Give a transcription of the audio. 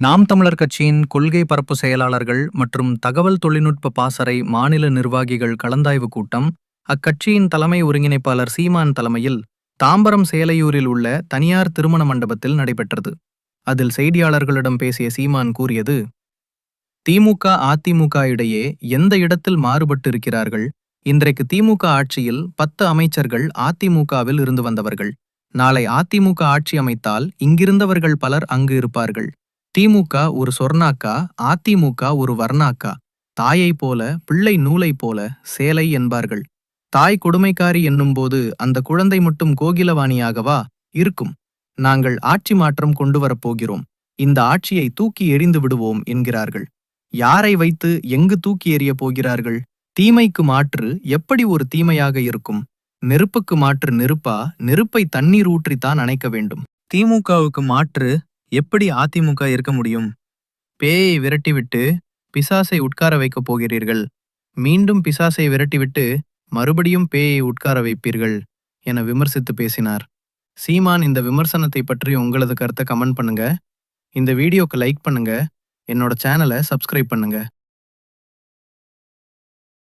நாம் தமிழர் கட்சியின் கொள்கை பரப்பு செயலாளர்கள் மற்றும் தகவல் தொழில்நுட்ப பாசறை மாநில நிர்வாகிகள் கலந்தாய்வு கூட்டம் அக்கட்சியின் தலைமை ஒருங்கிணைப்பாளர் சீமான் தலைமையில் தாம்பரம் சேலையூரில் உள்ள தனியார் திருமண மண்டபத்தில் நடைபெற்றது. அதில் செய்தியாளர்களிடம் பேசிய சீமான் கூறியது திமுக அதிமுக இடையே எந்த இடத்தில் மாறுபட்டு இருக்கிறார்கள் இன்றைக்கு திமுக ஆட்சியில் பத்து அமைச்சர்கள் அதிமுகவில் இருந்து வந்தவர்கள். நாளை அதிமுக ஆட்சி அமைத்தால் இங்கிருந்தவர்கள் பலர் அங்கு இருப்பார்கள். திமுக ஒரு சொர்ணாக்கா அதிமுக ஒரு வர்ணாக்கா. தாயைப் போல பிள்ளை நூலைப் போல சேலை என்பார்கள். தாய் கொடுமைக்காரி என்னும்போது அந்த குழந்தை மட்டும் கோகிலவாணியாகவா இருக்கும். நாங்கள் ஆட்சி மாற்றம் கொண்டு வரப்போகிறோம் இந்த ஆட்சியை தூக்கி எறிந்து விடுவோம் என்கிறார்கள். யாரை வைத்து எங்கு தூக்கி எறியப் போகிறார்கள்? தீமைக்கு மாற்று எப்படி ஒரு தீமையாக இருக்கும்? நெருப்புக்கு மாற்று நெருப்பா? நெருப்பை தண்ணீர் ஊற்றித்தான் அணைக்க வேண்டும். திமுகவுக்கு மாற்று எப்படி அதிமுக இருக்க முடியும்? பேயை விரட்டிவிட்டு பிசாசை உட்கார வைக்கப் போகிறீர்கள். மீண்டும் பிசாசை விரட்டிவிட்டு மறுபடியும் பேயை உட்கார வைப்பீர்கள் என விமர்சித்து பேசினார். சீமான் இந்த விமர்சனத்தை பற்றி உங்களது கருத்தை கமெண்ட் பண்ணுங்க. இந்த வீடியோக்கு லைக் பண்ணுங்க. என்னோட சேனலை சப்ஸ்கிரைப் பண்ணுங்க.